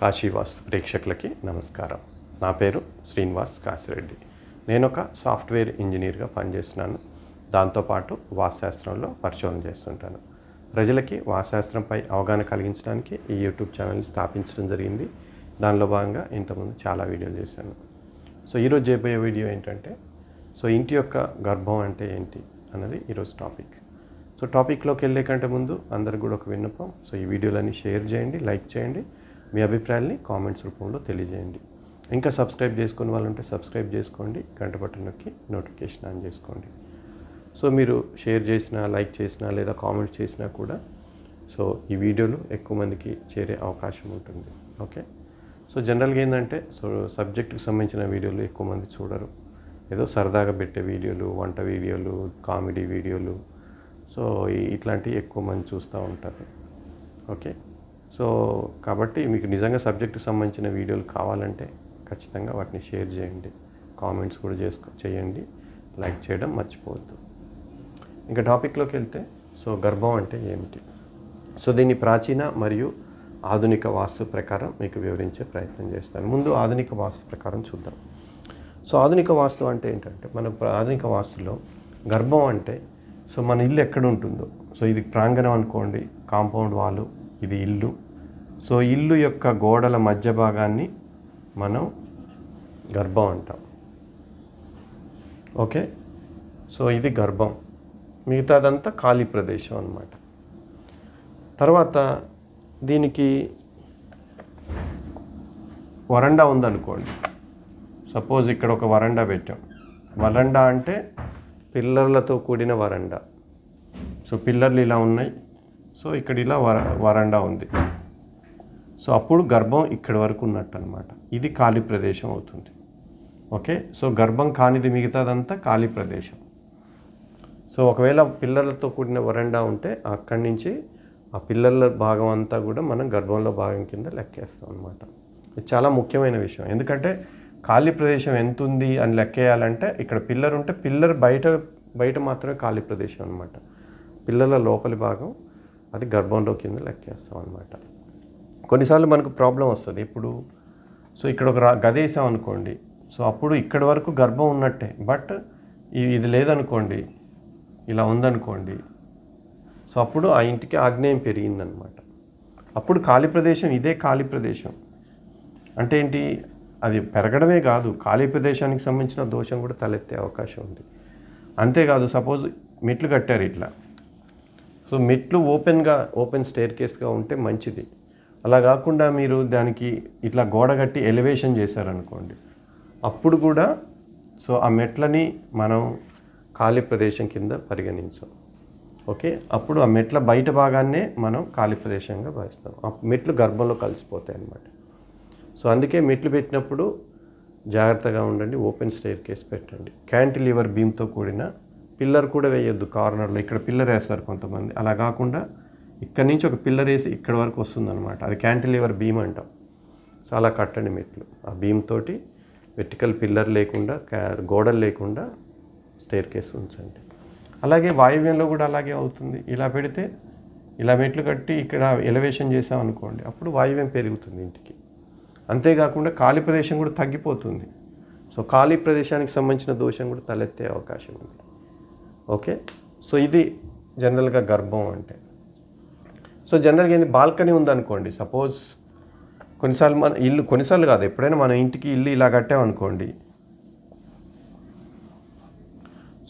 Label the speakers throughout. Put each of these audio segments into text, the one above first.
Speaker 1: కాశీవాస్తు ప్రేక్షకులకి నమస్కారం. నా పేరు శ్రీనివాస్ కాశిరెడ్డి. నేను ఒక సాఫ్ట్వేర్ ఇంజనీర్గా పనిచేస్తున్నాను. దాంతోపాటు వాస్తుశాస్త్రంలో పరిశోధన చేస్తుంటాను. ప్రజలకి వాస్తుశాస్త్రంపై అవగాహన కలిగించడానికి ఈ యూట్యూబ్ ఛానల్ని స్థాపించడం జరిగింది. దానిలో భాగంగా ఇంతకుముందు చాలా వీడియోలు చేశాను. సో ఈరోజు చేయబోయే వీడియో ఏంటంటే సో ఇంటి యొక్క గర్భం అంటే ఏంటి అన్నది ఈరోజు టాపిక్. సో టాపిక్లోకి వెళ్ళే కంటే ముందు అందరికి కూడా ఒక విన్నపం. సో ఈ వీడియోలన్నీ షేర్ చేయండి లైక్ చేయండి. మీ అభిప్రాయాల్ని కామెంట్స్ రూపంలో తెలియజేయండి. ఇంకా సబ్స్క్రైబ్ చేసుకుని వాళ్ళు ఉంటే సబ్స్క్రైబ్ చేసుకోండి గంట బటన్ నొక్కి నోటిఫికేషన్ ఆన్ చేసుకోండి. సో మీరు షేర్ చేసినా లైక్ చేసినా లేదా కామెంట్ చేసినా కూడా సో ఈ వీడియోలు ఎక్కువ మందికి చేరే అవకాశం ఉంటుంది. ఓకే? సో జనరల్గా ఏంటంటే సో సబ్జెక్టుకి సంబంధించిన వీడియోలు ఎక్కువ మంది చూడరు. ఏదో సరదాగా పెట్టే వీడియోలు వంట వీడియోలు కామెడీ వీడియోలు. సో ఇట్లాంటివి ఎక్కువ మంది చూస్తూ ఉంటారు. ఓకే? సో కాబట్టి మీకు నిజంగా సబ్జెక్టు సంబంధించిన వీడియోలు కావాలంటే ఖచ్చితంగా వాటిని షేర్ చేయండి. కామెంట్స్ కూడా చేసుకో చేయండి. లైక్ చేయడం మర్చిపోవద్దు. ఇంకా టాపిక్లోకి వెళ్తే సో గర్భం అంటే ఏమిటి? సో దీన్ని ప్రాచీన మరియు ఆధునిక వాస్తు ప్రకారం మీకు వివరించే ప్రయత్నం చేస్తాను. ముందు ఆధునిక వాస్తు ప్రకారం చూద్దాం. సో ఆధునిక వాస్తు అంటే ఏంటంటే మన ఆధునిక వాస్తులో గర్భం అంటే సో మన ఇల్లు ఎక్కడ ఉంటుందో. సో ఇది ప్రాంగణం అనుకోండి కాంపౌండ్ వాలు ఇది ఇల్లు సో ఇల్లు యొక్క గోడల మధ్య భాగాన్ని మనం గర్భం అంటాం. ఓకే? సో ఇది గర్భం. మిగతాదంతా ఖాళీ ప్రదేశం అన్నమాట. తర్వాత దీనికి వరండా ఉందనుకోండి. సపోజ్ ఇక్కడ ఒక వరండా పెట్టాం. వరండా అంటే పిల్లర్లతో కూడిన వరండా. సో పిల్లర్లు ఇలా ఉన్నాయి. సో ఇక్కడ ఇలా వర వరండా ఉంది. సో అప్పుడు గర్భం ఇక్కడి వరకు ఉన్నట్టు అనమాట ఇది ఖాళీ ప్రదేశం అవుతుంది. ఓకే? సో గర్భం కానిది మిగతాదంతా ఖాళీ ప్రదేశం. సో ఒకవేళ పిల్లలతో కూడిన వరండా ఉంటే అక్కడి నుంచి ఆ పిల్లర్ల భాగం అంతా కూడా మనం గర్భంలో భాగం కింద లెక్కేస్తాం అనమాట ఇది చాలా ముఖ్యమైన విషయం. ఎందుకంటే ఖాళీ ప్రదేశం ఎంత ఉంది అని లెక్కేయాలంటే ఇక్కడ పిల్లర్ ఉంటే పిల్లర్ బయట బయట మాత్రమే ఖాళీ ప్రదేశం అనమాట పిల్లల లోపలి భాగం అది గర్భంలో కింద లెక్కేస్తాం అనమాట కొన్నిసార్లు మనకు ప్రాబ్లం వస్తుంది. ఇప్పుడు సో ఇక్కడ ఒక రా- గది వేసాం అనుకోండి. సో అప్పుడు ఇక్కడి వరకు గర్భం ఉన్నట్టే. బట్ ఇది లేదనుకోండి. ఇలా ఉందనుకోండి. సో అప్పుడు ఆ ఇంటికి ఆగ్నేయం పెరిగిందనమాట. అప్పుడు ఖాళీ ప్రదేశం ఇదే ఖాళీ ప్రదేశం. అంటే ఏంటి? అది పెరగడమే కాదు. ఖాళీ ప్రదేశానికి సంబంధించిన దోషం కూడా తలెత్తే అవకాశం ఉంది. అంతేకాదు సపోజ్ మెట్లు కట్టారు ఇట్లా. సో మెట్లు ఓపెన్గా ఓపెన్ స్టేర్ కేస్గా ఉంటే మంచిది. అలా కాకుండా మీరు దానికి ఇట్లా గోడ కట్టి ఎలివేషన్ చేశారనుకోండి అప్పుడు కూడా సో ఆ మెట్లని మనం ఖాళీ ప్రదేశం కింద పరిగణించాం. ఓకే? అప్పుడు ఆ మెట్ల బయట భాగాన్నే మనం ఖాళీ ప్రదేశంగా భావిస్తాం. ఆ మెట్లు గర్భంలో కలిసిపోతాయి అన్నమాట. సో అందుకే మెట్లు పెట్టినప్పుడు జాగ్రత్తగా ఉండండి ఓపెన్ స్టేర్ కేస్ పెట్టండి. క్యాంటిలివర్ బీమ్తో కూడిన పిల్లర్ కూడా వేయొద్దు కార్నర్లో ఇక్కడ పిల్లర్ వేస్తారు కొంతమంది. అలా కాకుండా ఇక్కడ నుంచి ఒక పిల్లర్ వేసి ఇక్కడ వరకు వస్తుందన్నమాట. అది క్యాంటిలివర్ బీమ్ అంటాం. సో అలా కట్టండి మెట్లు. ఆ బీమ్ తోటి వెర్టికల్ పిల్లర్ లేకుండా క్యా- గోడలు లేకుండా స్టేర్ కేస్ ఉంచండి. అలాగే వాయువ్యంలో కూడా అలాగే అవుతుంది. ఇలా పెడితే ఇలా మెట్లు కట్టి ఇక్కడ ఎలివేషన్ చేసాం అనుకోండి అప్పుడు వాయువ్యం పెరుగుతుంది ఇంటికి. అంతేకాకుండా ఖాళీ ప్రదేశం కూడా తగ్గిపోతుంది. సో ఖాళీ ప్రదేశానికి సంబంధించిన దోషం కూడా తలెత్తే అవకాశం ఉంది. ఓకే? సో ఇది జనరల్గా గర్భం అంటే. సో జనరల్గా ఏంది బాల్కనీ ఉందనుకోండి సపోజ్ కొన్నిసార్లు మన ఇల్లు కొన్నిసార్లు కాదు ఎప్పుడైనా మన ఇంటికి ఇల్లు ఇలా కట్టామనుకోండి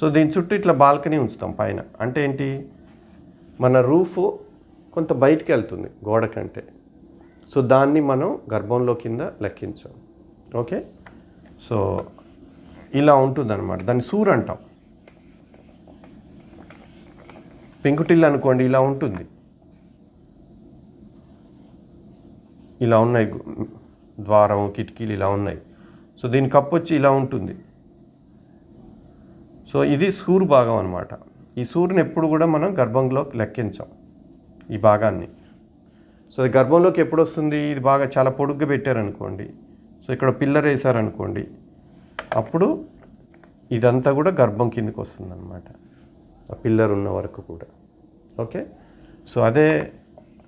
Speaker 1: సో దీని చుట్టూ ఇట్లా బాల్కనీ ఉంచుతాం పైన. అంటే ఏంటి? మన రూఫ్ కొంత బయటికి వెళ్తుంది గోడ కంటే. సో దాన్ని మనం గర్భంలో కింద లెక్కించాం. ఓకే? సో ఇలా ఉంటుంది అనమాట దాన్ని సూర్ అంటాం. పెంకుటిల్లు అనుకోండి ఇలా ఉంటుంది. ఇలా ఉన్నాయి ద్వారం కిటికీలు ఇలా ఉన్నాయి. సో దీని కప్పు వచ్చి ఇలా ఉంటుంది. సో ఇది సూర్ భాగం అనమాట ఈ సూర్యుని ఎప్పుడు కూడా మనం గర్భంలో లెక్కించాం ఈ భాగాన్ని. సో అది గర్భంలోకి ఎప్పుడు వస్తుంది? ఇది బాగా చాలా పొడుగ్గా పెట్టారనుకోండి. సో ఇక్కడ పిల్లర్ వేసారనుకోండి అప్పుడు ఇదంతా కూడా గర్భం కిందకి వస్తుంది అనమాట ఆ పిల్లర్ ఉన్న వరకు కూడా. ఓకే? సో అదే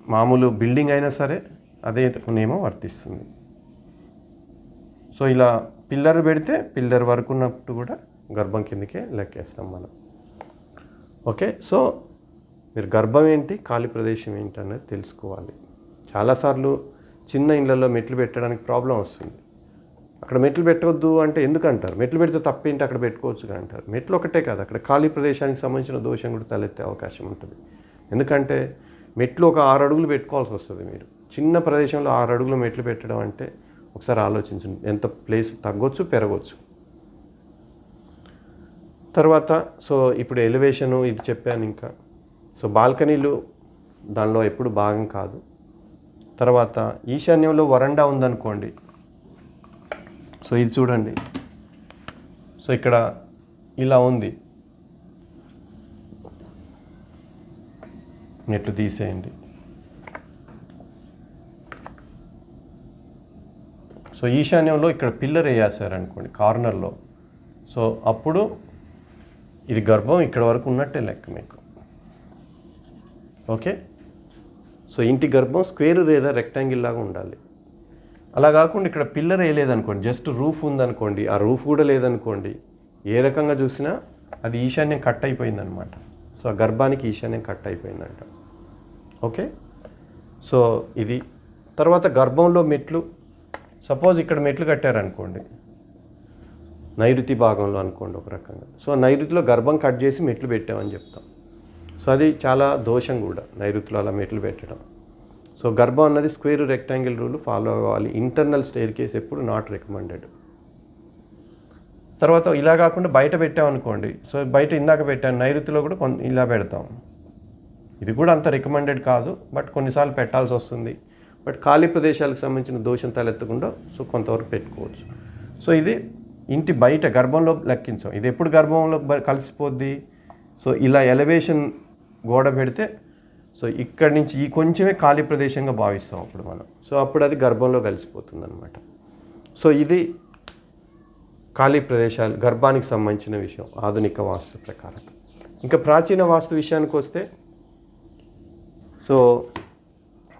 Speaker 1: మామూలు బిల్డింగ్ అయినా సరే అదే నియమం వర్తిస్తుంది. సో ఇలా పిల్లర్ పెడితే పిల్లర్ వరకు ఉన్నప్పుడు కూడా గర్భం కిందకే లెక్కేస్తాం మనం. ఓకే? సో మీరు గర్భం ఏంటి ఖాళీ ప్రదేశం ఏంటి అనేది తెలుసుకోవాలి. చాలాసార్లు చిన్న ఇళ్ళల్లో మెట్లు పెట్టడానికి ప్రాబ్లం వస్తుంది. అక్కడ మెట్లు పెట్టవద్దు అంటే ఎందుకంటారు? మెట్లు పెడితే తప్పేంటి అక్కడ పెట్టుకోవచ్చు అంటారు? మెట్లు ఒకటే కాదు అక్కడ ఖాళీ ప్రదేశానికి సంబంధించిన దోషం కూడా తలెత్తే అవకాశం ఉంటుంది. ఎందుకంటే మెట్లు ఒక ఆరు అడుగులు పెట్టుకోవాల్సి వస్తుంది మీరు. చిన్న ప్రదేశంలో ఆరు అడుగులు మెట్లు పెట్టడం అంటే ఒకసారి ఆలోచించండి. ఎంత ప్లేస్ తగ్గొచ్చు పెరగవచ్చు తర్వాత సో ఇప్పుడు ఎలివేషను ఇది చెప్పాను ఇంకా. సో బాల్కనీలు దానిలో ఎప్పుడు భాగం కాదు. తర్వాత ఈశాన్యంలో వరండా ఉందనుకోండి. సో ఇది చూడండి. సో ఇక్కడ ఇలా ఉంది. నెట్లు తీసేయండి. సో ఈశాన్యంలో ఇక్కడ పిల్లర్ వేయాసారనుకోండి కార్నర్లో. సో అప్పుడు ఇది గర్భం ఇక్కడ వరకు ఉన్నట్టే లెక్క మీకు. ఓకే? సో ఇంటి గర్భం స్క్వేర్ లేదా రెక్టాంగిల్ లాగా ఉండాలి. అలా కాకుండా ఇక్కడ పిల్లర్ వేయలేదనుకోండి జస్ట్ రూఫ్ ఉందనుకోండి ఆ రూఫ్ కూడా లేదనుకోండి ఏ రకంగా చూసినా అది ఈశాన్యం కట్ అయిపోయిందనమాట. సో ఆ గర్భానికి ఈశాన్యం కట్ అయిపోయిందంట. ఓకే? సో ఇది తర్వాత గర్భంలో మెట్లు సపోజ్ ఇక్కడ మెట్లు కట్టారనుకోండి నైరుతి భాగంలో అనుకోండి ఒక రకంగా. సో నైరుతిలో గర్భం కట్ చేసి మెట్లు పెట్టామని చెప్తాం. సో అది చాలా దోషం కూడా నైరుతిలో అలా మెట్లు పెట్టడం. సో గర్భం అన్నది స్క్వేర్ రెక్టాంగిల్ రూల్ ఫాలో అవ్వాలి. ఇంటర్నల్ స్టేర్ కేస్ ఎప్పుడు నాట్ రికమెండెడ్. తర్వాత ఇలా కాకుండా బయట పెట్టామనుకోండి సో బయట ఇందాక పెట్టాను నైరుతిలో కూడా కొంత ఇలా పెడతాం. ఇది కూడా అంత రికమెండెడ్ కాదు బట్ కొన్నిసార్లు పెట్టాల్సి వస్తుంది. బట్ ఖాళీ ప్రదేశాలకు సంబంధించిన దోషం తలెత్తకుండా సో కొంతవరకు పెట్టుకోవచ్చు. సో ఇది ఇంటి బయట గర్భంలో లెక్కించాం. ఇది ఎప్పుడు గర్భంలో కలిసిపోద్ది? సో ఇలా ఎలివేషన్ గోడ పెడితే సో ఇక్కడి నుంచి ఈ కొంచెమే ఖాళీ ప్రదేశంగా భావిస్తాం అప్పుడు మనం. సో అప్పుడు అది గర్భంలో కలిసిపోతుంది అనమాట సో ఇది ఖాళీ ప్రదేశాలు గర్భానికి సంబంధించిన విషయం ఆధునిక వాస్తు ప్రకారం. ఇంకా ప్రాచీన వాస్తు విషయానికి వస్తే సో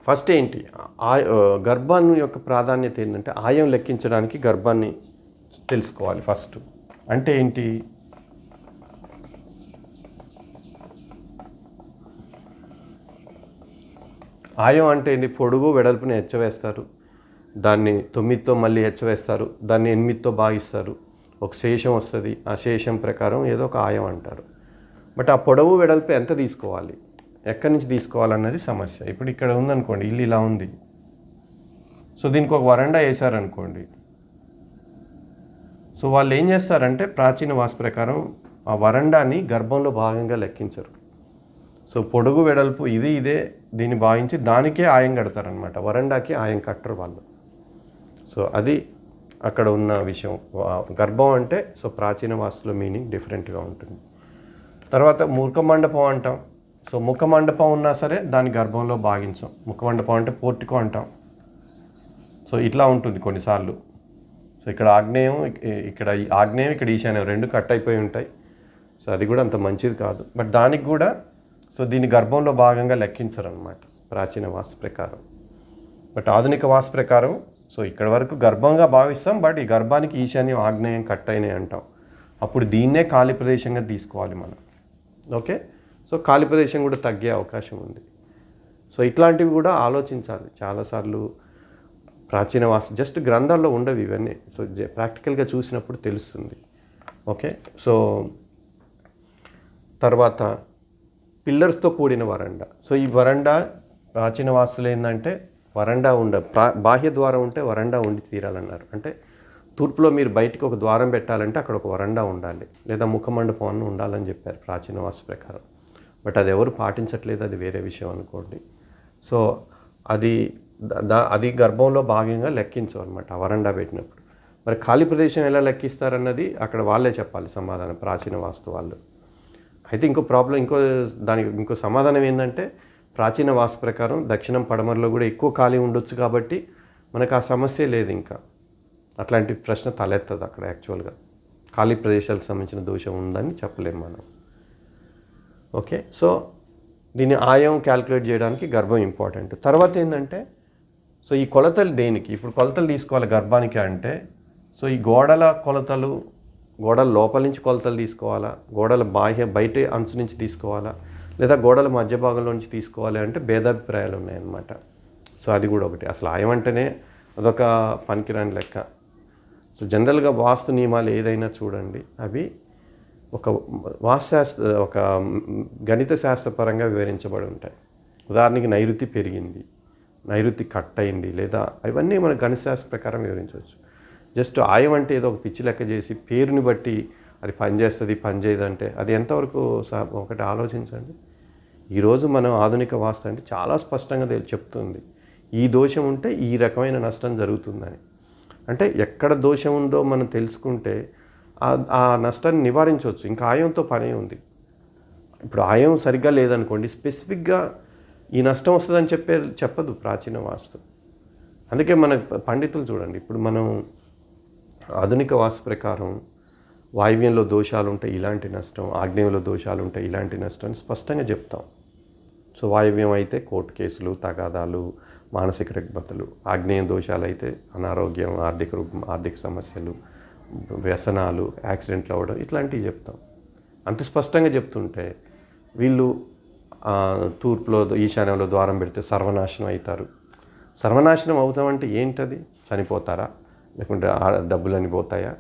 Speaker 1: ఫస్ట్ ఏంటి? ఆ గర్భాన్ని యొక్క ప్రాధాన్యత ఏంటంటే ఆయం లెక్కించడానికి గర్భాన్ని తెలుసుకోవాలి ఫస్ట్. అంటే ఏంటి? ఆయం అంటే ఏంటి? పొడుగు వెడల్పుని హెచ్చవేస్తారు. దాన్ని తొమ్మిదితో మళ్ళీ హెచ్చవేస్తారు. దాన్ని ఎనిమిదితో భాగిస్తారు ఒక శేషం వస్తుంది. ఆ శేషం ప్రకారం ఏదో ఒక ఆయం అంటారు. బట్ ఆ పొడవు వెడల్పు ఎంత తీసుకోవాలి? ఎక్కడి నుంచి తీసుకోవాలన్నది సమస్య. ఇప్పుడు ఇక్కడ ఉందనుకోండి ఇల్లు ఇలా ఉంది. సో దీనికి ఒక వరండా వేశారనుకోండి. సో వాళ్ళు ఏం చేస్తారంటే ప్రాచీన వాస్తు ప్రకారం ఆ వరండాని గర్భంలో భాగంగా లెక్కించరు. సో పొడుగు వెడల్పు ఇది ఇదే దీన్ని భావించి దానికే ఆయం కడతారనమాట వరండాకి ఆయం కట్టరు వాళ్ళు. సో అది అక్కడ ఉన్న విషయం. గర్భం అంటే సో ప్రాచీన వాస్తులో మీనింగ్ డిఫరెంట్గా ఉంటుంది. తర్వాత మూర్ఖ మండపం అంటాం. సో ముఖ మండపం ఉన్నా సరే దాని గర్భంలో భాగించాం ముఖ మండపం అంటే పోర్టికో అంటాం. సో ఇట్లా ఉంటుంది కొన్నిసార్లు. సో ఇక్కడ ఆగ్నేయం ఇక్కడ ఈ ఆగ్నేయం ఇక్కడ ఈశాన్యం రెండు కట్ అయిపోయి ఉంటాయి. సో అది కూడా అంత మంచిది కాదు. బట్ దానికి కూడా సో దీని గర్భంలో భాగంగా లెక్కించరనమాట ప్రాచీన వాస్తు ప్రకారం. బట్ ఆధునిక వాస్తు ప్రకారం సో ఇక్కడ వరకు గర్భంగా భావిస్తాం బట్ ఈ గర్భానికి ఈశాన్యం ఆగ్నేయం కట్ అయినాయి అంటాం. అప్పుడు దీన్నే ఖాళీ ప్రదేశంగా తీసుకోవాలి మనం. ఓకే? సో ఖాళీ ప్రదేశం కూడా తగ్గే అవకాశం ఉంది. సో ఇట్లాంటివి కూడా ఆలోచించాలి. చాలాసార్లు ప్రాచీన వాస్తు జస్ట్ గ్రంథాల్లో ఉండవు ఇవన్నీ. సో ప్రాక్టికల్గా చూసినప్పుడు తెలుస్తుంది. ఓకే? సో తర్వాత పిల్లర్స్తో కూడిన వరండా. సో ఈ వరండా ప్రాచీన వాస్తులు ఏంటంటే వరండా ఉండ ప్రా బాహ్య ద్వారం ఉంటే వరండా ఉండి తీరాలన్నారు. అంటే తూర్పులో మీరు బయటికి ఒక ద్వారం పెట్టాలంటే అక్కడ ఒక వరండా ఉండాలి. లేదా ముఖమండపం అన్న ఉండాలని చెప్పారు ప్రాచీన వాస్తు ప్రకారం. బట్ అది ఎవరు పాటించట్లేదు అది వేరే విషయం అనుకోండి. సో అది దా- అది గర్భంలో భాగంగా లెక్కించవు అనమాట వరండా పెట్టినప్పుడు. మరి ఖాళీ ప్రదేశం ఎలా లెక్కిస్తారన్నది అక్కడ వాళ్ళే చెప్పాలి సమాధానం ప్రాచీన వాస్తు వాళ్ళు అయితే ఇంకో ప్రాబ్లం ఇంకో దానికి ఇంకో సమాధానం ఏంటంటే ప్రాచీన వాస్తు ప్రకారం దక్షిణం పడమరలో కూడా ఎక్కువ ఖాళీ ఉండొచ్చు కాబట్టి మనకు ఆ సమస్య లేదు ఇంకా. అట్లాంటి ప్రశ్న తలెత్తదు అక్కడ యాక్చువల్గా. ఖాళీ ప్రదేశాలకు సంబంధించిన దోషం ఉందని చెప్పలేము మనం. ఓకే? సో దీన్ని ఆయం క్యాలిక్యులేట్ చేయడానికి గర్భం ఇంపార్టెంట్. తర్వాత ఏంటంటే సో ఈ కొలతలు దేనికి? ఇప్పుడు కొలతలు తీసుకోవాలి గర్భానికి అంటే సో ఈ గోడల కొలతలు గోడల లోపల నుంచి కొలతలు తీసుకోవాలా? గోడల బాహ్య బయట అంచు నుంచి తీసుకోవాలా? లేదా గోడల మధ్య భాగంలో నుంచి తీసుకోవాలి అంటే భేదాభిప్రాయాలు ఉన్నాయన్నమాట. సో అది కూడా ఒకటి. అసలు ఆయమంటేనే అదొక పనికిరాని లెక్క. సో జనరల్గా వాస్తు నియమాలు ఏదైనా చూడండి. అవి ఒక వాస్తుశాస్త్ర ఒక గణిత శాస్త్రపరంగా వివరించబడి ఉంటాయి. ఉదాహరణకి నైరుతి పెరిగింది నైరుతి కట్ అయింది లేదా అవన్నీ మన గణిత శాస్త్ర ప్రకారం వివరించవచ్చు. జస్ట్ ఆయం అంటే ఏదో ఒక పిచ్చి లెక్క చేసి పేరుని బట్టి అది పనిచేస్తుంది పనిచేయదు అంటే అది ఎంతవరకు సా- ఒకటి ఆలోచించండి. ఈరోజు మనం ఆధునిక వాస్తు అంటే చాలా స్పష్టంగా చెప్తుంది. ఈ దోషం ఉంటే ఈ రకమైన నష్టం జరుగుతుందని. అంటే ఎక్కడ దోషం ఉందో మనం తెలుసుకుంటే ఆ- నష్టాన్ని నివారించవచ్చు. ఇంకా ఆయంతో పనే ఉంది. ఇప్పుడు ఆయం సరిగ్గా లేదనుకోండి స్పెసిఫిక్గా ఈ నష్టం వస్తుందని చెప్పే చెప్పదు ప్రాచీన వాస్తు. అందుకే మన పండితులు చూడండి ఇప్పుడు మనం ఆధునిక వాస్తు ప్రకారం వాయువ్యంలో దోషాలు ఉంటాయి ఇలాంటి నష్టం ఆగ్నేయంలో దోషాలు ఉంటాయి ఇలాంటి నష్టం అని స్పష్టంగా చెప్తాం. సో వాయువ్యం అయితే కోర్టు కేసులు తగాదాలు మానసిక రుగ్మతలు ఆగ్నేయం దోషాలు అయితే అనారోగ్యం ఆర్థిక రుగ్మ ఆర్థిక సమస్యలు వ్యసనాలు యాక్సిడెంట్లు అవ్వడం ఇట్లాంటివి చెప్తాం. అంత స్పష్టంగా చెప్తుంటే వీళ్ళు తూర్పులో ఈశాన్యంలో ద్వారం పెడితే సర్వనాశనం అవుతారు సర్వనాశనం అవుతామంటే ఏంటది? చనిపోతారా? లేకుంటే డబ్బులు డబ్బులని పోతాయా?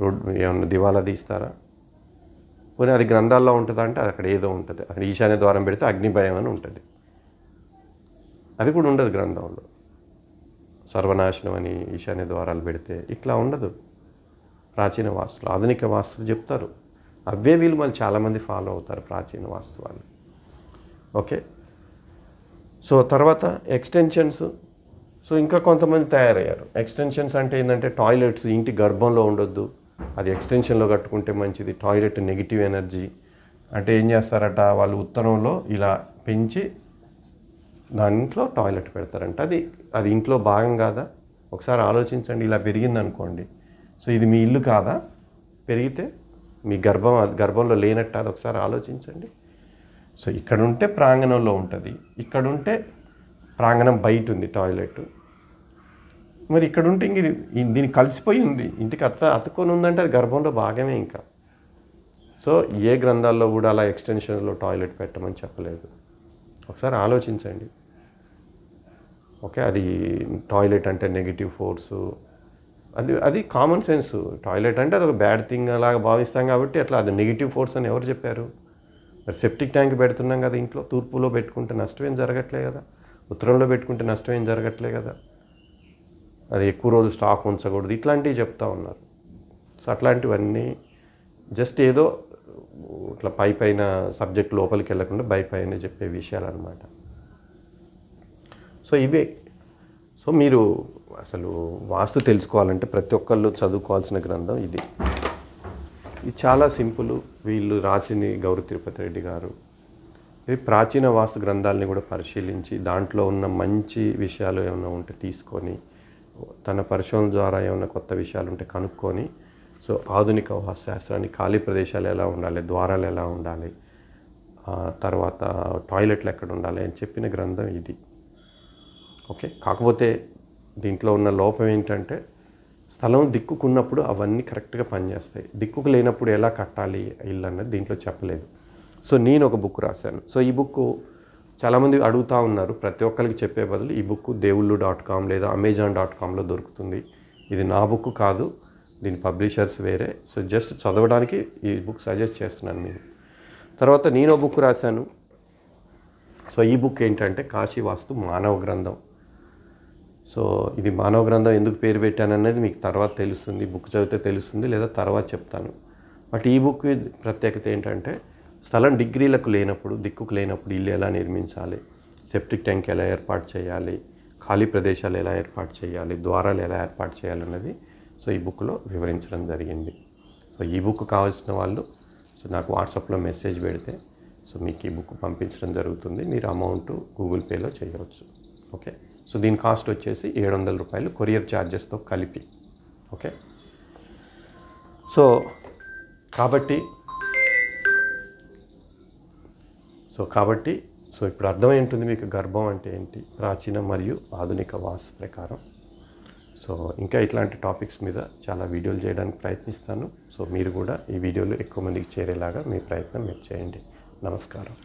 Speaker 1: రోడ్డు ఏమన్నా దివాలా తీస్తారా? పోనీ అది గ్రంథాల్లో ఉంటుందా అంటే అక్కడ ఏదో ఉంటుంది. అక్కడ ఈశాన్య ద్వారం పెడితే అగ్నిభయం అని ఉంటుంది. అది కూడా ఉండదు గ్రంథంలో. సర్వనాశనం అని ఈశాన్య ద్వారాలు పెడితే ఇట్లా ఉండదు. ప్రాచీన వాస్తులు ఆధునిక వాస్తులు చెప్తారు. అవే వీళ్ళు మళ్ళీ చాలామంది ఫాలో అవుతారు ప్రాచీన వాస్తవాలు ఓకే సో తర్వాత ఎక్స్టెన్షన్స్ సో ఇంకా కొంతమంది తయారయ్యారు. ఎక్స్టెన్షన్స్ అంటే ఏంటంటే టాయిలెట్స్ ఇంటి గర్భంలో ఉండొద్దు. అది ఎక్స్టెన్షన్లో కట్టుకుంటే మంచిది. టాయిలెట్ నెగిటివ్ ఎనర్జీ అంటే ఏం చేస్తారట? వాళ్ళు ఉత్తరంలో ఇలా పెంచి దాంట్లో టాయిలెట్ పెడతారంట. అది అది ఇంట్లో భాగం కాదా? ఒకసారి ఆలోచించండి. ఇలా పెరిగింది అనుకోండి సో ఇది మీ ఇల్లు కాదా? పెరిగితే మీ గర్భం అది గర్భంలో లేనట్టు అది ఒకసారి ఆలోచించండి. సో ఇక్కడ ఉంటే ప్రాంగణంలో ఉంటుంది. ఇక్కడ ఉంటే ప్రాంగణం బయట ఉంది టాయిలెట్. మరి ఇక్కడ ఉంటే ఇంక ఇది- కలిసిపోయి ఉంది. ఇంటికి అట్లా అతుకొని ఉందంటే అది గర్భంలో భాగమే ఇంకా. సో ఏ గ్రంథాల్లో కూడా అలా ఎక్స్టెన్షన్లో టాయిలెట్ పెట్టమని చెప్పలేదు. ఒకసారి ఆలోచించండి. ఓకే అది టాయిలెట్ అంటే నెగిటివ్ ఫోర్సు అది అది కామన్ సెన్స్ టాయిలెట్ అంటే అది ఒక బ్యాడ్ థింగ్ అలాగా భావిస్తాం కాబట్టి అట్లా అది నెగిటివ్ ఫోర్స్ అని ఎవరు చెప్పారు? మరి సెప్టిక్ ట్యాంక్ పెడుతున్నాం కదా ఇంట్లో తూర్పులో పెట్టుకుంటే నష్టం ఏం జరగట్లే కదా? ఉత్తరంలో పెట్టుకుంటే నష్టం ఏం జరగట్లే కదా? అది ఎక్కువ రోజులు స్టాక్ ఉంచకూడదు. ఇట్లాంటివి చెప్తా ఉన్నారు. సో అట్లాంటివన్నీ జస్ట్ ఏదో ఇట్లా పై పైన సబ్జెక్ట్ లోపలికి వెళ్ళకుండా బై పైన చెప్పే విషయాలు అనమాట సో ఇవే. సో మీరు అసలు వాస్తు తెలుసుకోవాలంటే ప్రతి ఒక్కళ్ళు చదువుకోవాల్సిన గ్రంథం ఇది. ఇది చాలా సింపుల్. వీళ్ళు రాసింది గౌర తిరుపతి రెడ్డి గారు. ఇది ప్రాచీన వాస్తు గ్రంథాలని కూడా పరిశీలించి దాంట్లో ఉన్న మంచి విషయాలు ఏమైనా ఉంటే తీసుకొని తన పరిశోధన ద్వారా ఏమైనా కొత్త విషయాలు ఉంటే కనుక్కొని సో ఆధునిక వాస్తుశాస్త్రాన్ని ఖాళీ ప్రదేశాలు ఎలా ఉండాలి ద్వారాలు ఎలా ఉండాలి తర్వాత టాయిలెట్లు ఎక్కడ ఉండాలి అని చెప్పిన గ్రంథం ఇది. ఓకే? కాకపోతే దీంట్లో ఉన్న లోపం ఏంటంటే స్థలం దిక్కుకున్నప్పుడు అవన్నీ కరెక్ట్గా పనిచేస్తాయి. దిక్కుకు లేనప్పుడు ఎలా కట్టాలి ఇల్లు అన్నది దీంట్లో చెప్పలేదు. సో నేను ఒక బుక్ రాశాను. సో ఈ బుక్ చాలామంది అడుగుతూ ఉన్నారు. ప్రతి ఒక్కరికి చెప్పే బదులు ఈ బుక్ దేవుళ్ళు డాట్ కామ్ లేదా అమెజాన్ డాట్ కామ్లో దొరుకుతుంది. ఇది నా బుక్ కాదు దీని పబ్లిషర్స్ వేరే. సో జస్ట్ చదవడానికి ఈ బుక్ సజెస్ట్ చేస్తున్నాను నేను. తర్వాత నేను బుక్ రాశాను. సో ఈ బుక్ ఏంటంటే కాశీ వాస్తు మానవ గ్రంథం. సో ఇది మానవ గ్రంథం ఎందుకు పేరు పెట్టాను అనేది మీకు తర్వాత తెలుస్తుంది బుక్ చదివితే తెలుస్తుంది లేదా తర్వాత చెప్తాను. బట్ ఈ బుక్ ప్రత్యేకత ఏంటంటే స్థలం డిగ్రీలకు లేనప్పుడు దిక్కుకు లేనప్పుడు ఇల్లు ఎలా నిర్మించాలి సెప్టిక్ ట్యాంక్ ఎలా ఏర్పాటు చేయాలి ఖాళీ ప్రదేశాలు ఎలా ఏర్పాటు చేయాలి ద్వారాలు ఎలా ఏర్పాటు చేయాలన్నది సో ఈ బుక్లో వివరించడం జరిగింది. సో ఈ బుక్ కావాల్సిన వాళ్ళు సో నాకు వాట్సాప్లో మెసేజ్ పెడితే సో మీకు ఈ బుక్ పంపించడం జరుగుతుంది. మీరు అమౌంట్ గూగుల్ పేలో చేయవచ్చు. ఓకే? సో దీని కాస్ట్ వచ్చేసి ఏడు వందల రూపాయలు కొరియర్ ఛార్జెస్తో కలిపి. ఓకే? సో కాబట్టి సో కాబట్టి సో ఇప్పుడు అర్థమైంటుంది మీకు గర్భం అంటే ఏంటి? ప్రాచీన మరియు ఆధునిక వాస్తు ప్రకారం. సో ఇంకా ఇట్లాంటి టాపిక్స్ మీద చాలా వీడియోలు చేయడానికి ప్రయత్నిస్తాను. సో మీరు కూడా ఈ వీడియోలు ఎక్కువ మందికి చేరేలాగా మీ ప్రయత్నం మీరు చేయండి. నమస్కారం.